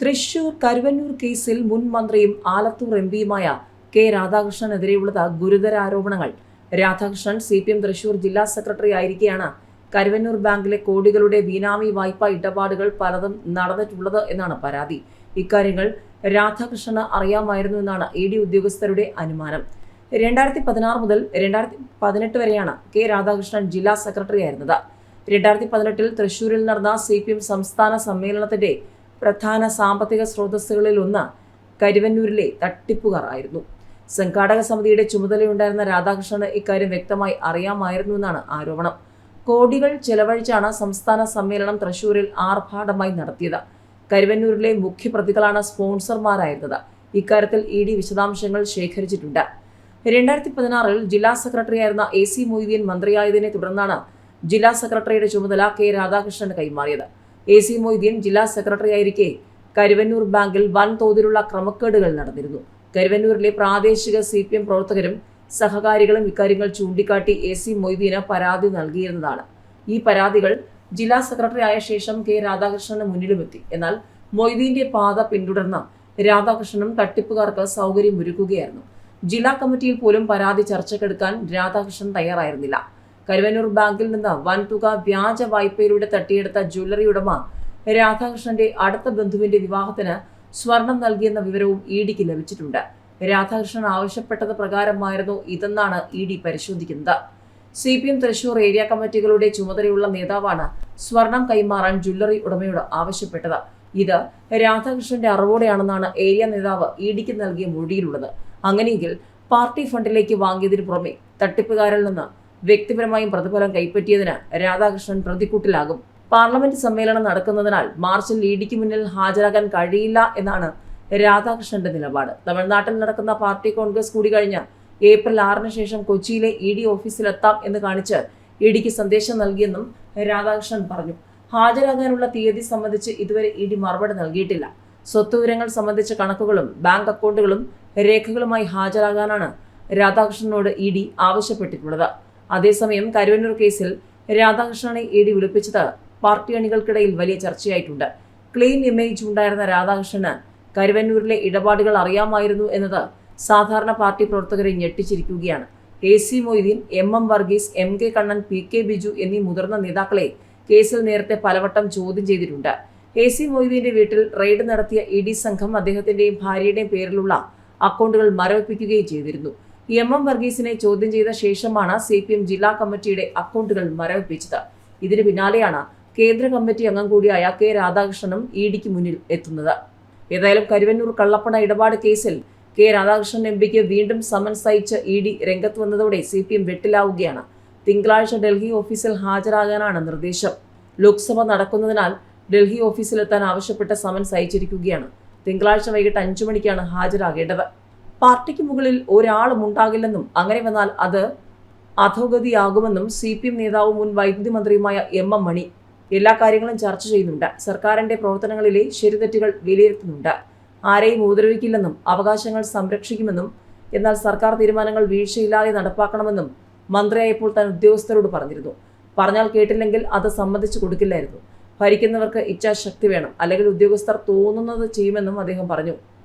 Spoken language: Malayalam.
തൃശൂർ കരുവന്നൂർ കേസിൽ മുൻ മന്ത്രിയും ആലത്തൂർ എം പിയുമായ കെ രാധാകൃഷ്ണനെതിരെയുള്ളത് ഗുരുതര ആരോപണങ്ങൾ. Radhakrishnan C P M Thrissur ജില്ലാ സെക്രട്ടറി ആയിരിക്കെയാണ് കരുവന്നൂർ ബാങ്കിലെ കോടികളുടെ ബിനാമി വായ്പ ഇടപാടുകൾ പലതും നടന്നിട്ടുള്ളത് എന്നാണ് പരാതി. ഇക്കാര്യങ്ങൾ രാധാകൃഷ്ണന് അറിയാമായിരുന്നു എന്നാണ് ഇ ഡി ഉദ്യോഗസ്ഥരുടെ അനുമാനം. രണ്ടായിരത്തി പതിനാറ് മുതൽ രണ്ടായിരത്തി പതിനെട്ട് വരെയാണ് കെ രാധാകൃഷ്ണൻ ജില്ലാ സെക്രട്ടറി ആയിരുന്നത് രണ്ടായിരത്തി പതിനെട്ടിൽ തൃശൂരിൽ നടന്ന സി പി എം സംസ്ഥാന സമ്മേളനത്തിന്റെ പ്രധാന സാമ്പത്തിക സ്രോതസ്സുകളിൽ ഒന്ന് കരുവന്നൂരിലെ തട്ടിപ്പുകാർ ആയിരുന്നു സംഘാടക സമിതിയുടെ ചുമതലയുണ്ടായിരുന്ന രാധാകൃഷ്ണന് ഇക്കാര്യം വ്യക്തമായി അറിയാമായിരുന്നുവെന്നാണ് ആരോപണം. കോടികൾ ചെലവഴിച്ചാണ് സംസ്ഥാന സമ്മേളനം തൃശൂരിൽ ആർഭാടമായി നടത്തിയത്. കരുവന്നൂരിലെ മുഖ്യപ്രതികളാണ് സ്പോൺസർമാരായിരുന്നത്. ഇക്കാര്യത്തിൽ ഇ ഡി വിശദാംശങ്ങൾ ശേഖരിച്ചിട്ടുണ്ട്. രണ്ടായിരത്തി പതിനാറിൽ ജില്ലാ സെക്രട്ടറിയായിരുന്ന എ സി മൊയ്തീൻ മന്ത്രിയായതിനെ തുടർന്നാണ് ജില്ലാ സെക്രട്ടറിയുടെ ചുമതല കെ രാധാകൃഷ്ണന് കൈമാറിയത്. എ സി മൊയ്തീൻ ജില്ലാ സെക്രട്ടറി ആയിരിക്കെ കരുവന്നൂർ ബാങ്കിൽ വൻതോതിലുള്ള ക്രമക്കേടുകൾ നടന്നിരുന്നു. കരുവന്നൂരിലെ പ്രാദേശിക സി പി എം പ്രവർത്തകരും സഹകാരികളും ഇക്കാര്യങ്ങൾ ചൂണ്ടിക്കാട്ടി എ സി മൊയ്തീന് പരാതി നൽകിയിരുന്നതാണ്. ഈ പരാതികൾ ജില്ലാ സെക്രട്ടറി ആയ ശേഷം കെ രാധാകൃഷ്ണന് മുന്നിലുമെത്തി. എന്നാൽ മൊയ്തീന്റെ പാത പിന്തുടർന്ന രാധാകൃഷ്ണനും തട്ടിപ്പുകാർക്ക് സൗകര്യമൊരുക്കുകയായിരുന്നു. ജില്ലാ കമ്മിറ്റിയിൽ പോലും പരാതി ചർച്ചക്കെടുക്കാൻ രാധാകൃഷ്ണൻ തയ്യാറായിരുന്നില്ല. കരുവന്നൂർ ബാങ്കിൽ നിന്ന് വൻതുക വ്യാജ വായ്പയിലൂടെ തട്ടിയെടുത്ത ജ്വല്ലറി ഉടമ രാധാകൃഷ്ണന്റെ അടുത്ത ബന്ധുവിന്റെ വിവാഹത്തിന് സ്വർണം നൽകിയെന്ന വിവരവും ഇ ഡിക്ക് ലഭിച്ചിട്ടുണ്ട്. രാധാകൃഷ്ണൻ ആവശ്യപ്പെട്ടത് പ്രകാരമായിരുന്നു ഇതെന്നാണ് ഇ ഡി പരിശോധിക്കുന്നത്. C P M Thrissur area കമ്മിറ്റികളുടെ ചുമതലയുള്ള നേതാവാണ് സ്വർണം കൈമാറാൻ ജ്വല്ലറി ഉടമയോട് ആവശ്യപ്പെട്ടത്. ഇത് രാധാകൃഷ്ണന്റെ അറിവോടെയാണെന്നാണ് ഏരിയ നേതാവ് ഇ ഡിക്ക് നൽകിയ മൊഴിയിലുള്ളത്. അങ്ങനെയെങ്കിൽ പാർട്ടി ഫണ്ടിലേക്ക് വാങ്ങിയതിനു പുറമെ തട്ടിപ്പുകാരിൽ നിന്ന് വ്യക്തിപരമായും പ്രതിഫലം കൈപ്പറ്റിയതിന് രാധാകൃഷ്ണൻ പ്രതിക്കൂട്ടിലാകും. പാർലമെന്റ് സമ്മേളനം നടക്കുന്നതിനാൽ മാർച്ചിൽ ഇ ഡിക്ക് മുന്നിൽ ഹാജരാകാൻ കഴിയില്ല എന്നാണ് രാധാകൃഷ്ണന്റെ നിലപാട്. തമിഴ്നാട്ടിൽ നടക്കുന്ന പാർട്ടി കോൺഗ്രസ് കൂടി കഴിഞ്ഞ ഏപ്രിൽ ആറിന് ശേഷം കൊച്ചിയിലെ ഇ ഡി ഓഫീസിലെത്താം എന്ന് കാണിച്ച് ഇ ഡിക്ക് സന്ദേശം നൽകിയെന്നും രാധാകൃഷ്ണൻ പറഞ്ഞു. ഹാജരാകാനുള്ള തീയതി സംബന്ധിച്ച് ഇതുവരെ ഇ ഡി മറുപടി നൽകിയിട്ടില്ല. സ്വത്തുവിവരങ്ങൾ സംബന്ധിച്ച കണക്കുകളും ബാങ്ക് അക്കൗണ്ടുകളും രേഖകളുമായി ഹാജരാകാനാണ് രാധാകൃഷ്ണനോട് ഇ ഡി ആവശ്യപ്പെട്ടിട്ടുള്ളത്. അതേസമയം കരുവന്നൂർ കേസിൽ രാധാകൃഷ്ണനെ ഡി വിളിപ്പിച്ചത് പാർട്ടി അണികൾക്കിടയിൽ വലിയ ചർച്ചയായിട്ടുണ്ട്. ക്ലീൻ ഇമേജ് ഉണ്ടായിരുന്ന രാധാകൃഷ്ണന് കരുവന്നൂരിലെ ഇടപാടുകൾ അറിയാമായിരുന്നു എന്നത് സാധാരണ പാർട്ടി പ്രവർത്തകരെ ഞെട്ടിച്ചിരിക്കുകയാണ്. A C Moideen M M Varghese M K Kannan P K Biju എന്നീ മുതിർന്ന നേതാക്കളെ കേസിൽ നേരത്തെ പലവട്ടം ചോദ്യം ചെയ്തിട്ടുണ്ട്. എ സി മൊയ്തീന്റെ വീട്ടിൽ റെയ്ഡ് നടത്തിയ ഇ ഡി സംഘം അദ്ദേഹത്തിന്റെയും ഭാര്യയുടെയും പേരിലുള്ള അക്കൗണ്ടുകൾ മരവിപ്പിക്കുകയും ചെയ്തിരുന്നു. എം എം വർഗീസിനെ ചോദ്യം ചെയ്ത ശേഷമാണ് സി പി എം ജില്ലാ കമ്മിറ്റിയുടെ അക്കൗണ്ടുകൾ മരവിപ്പിച്ചത്. ഇതിന് പിന്നാലെയാണ് കേന്ദ്ര കമ്മിറ്റി അംഗം കൂടിയായ കെ രാധാകൃഷ്ണനും ഇ ഡിക്ക് മുന്നിൽ എത്തുന്നത്. ഏതായാലും കരുവന്നൂർ കള്ളപ്പണ ഇടപാട് കേസിൽ കെ രാധാകൃഷ്ണൻ എം പിക്ക് വീണ്ടും സമൻസ് അയച്ച് ഇ ഡി രംഗത്ത് വന്നതോടെ സി പി എം വെട്ടിലാവുകയാണ്. തിങ്കളാഴ്ച ഡൽഹി ഓഫീസിൽ ഹാജരാകാനാണ് നിർദ്ദേശം. ലോക്സഭ നടക്കുന്നതിനാൽ ഡൽഹി ഓഫീസിലെത്താൻ ആവശ്യപ്പെട്ട സമൻസ് അയച്ചിരിക്കുകയാണ്. തിങ്കളാഴ്ച വൈകിട്ട് അഞ്ചു മണിക്കാണ് ഹാജരാകേണ്ടത്. പാർട്ടിക്ക് മുകളിൽ ഒരാളും ഉണ്ടാകില്ലെന്നും അങ്ങനെ വന്നാൽ അത് അധോഗതിയാകുമെന്നും സി പി എം നേതാവും മുൻ വൈദ്യുതി മന്ത്രിയുമായ എം എം മണി എല്ലാ കാര്യങ്ങളും ചർച്ച ചെയ്യുന്നുണ്ട്. സർക്കാരിന്റെ പ്രവർത്തനങ്ങളിലെ ശരിതെറ്റുകൾ വിലയിരുത്തുന്നുണ്ട്. ആരെയും ഉപദ്രവിക്കില്ലെന്നും അവകാശങ്ങൾ സംരക്ഷിക്കുമെന്നും എന്നാൽ സർക്കാർ തീരുമാനങ്ങൾ വീഴ്ചയില്ലാതെ നടപ്പാക്കണമെന്നും മന്ത്രിയായപ്പോൾ താൻ ഉദ്യോഗസ്ഥരോട് പറഞ്ഞിരുന്നു. പറഞ്ഞാൽ കേട്ടില്ലെങ്കിൽ അത് സമ്മതിച്ചു കൊടുക്കില്ലായിരുന്നു. ഭരിക്കുന്നവർക്ക് ഇച്ഛാശക്തി വേണം. അല്ലെങ്കിൽ ഉദ്യോഗസ്ഥർ തോന്നുന്നത് ചെയ്യുമെന്നും അദ്ദേഹം പറഞ്ഞു.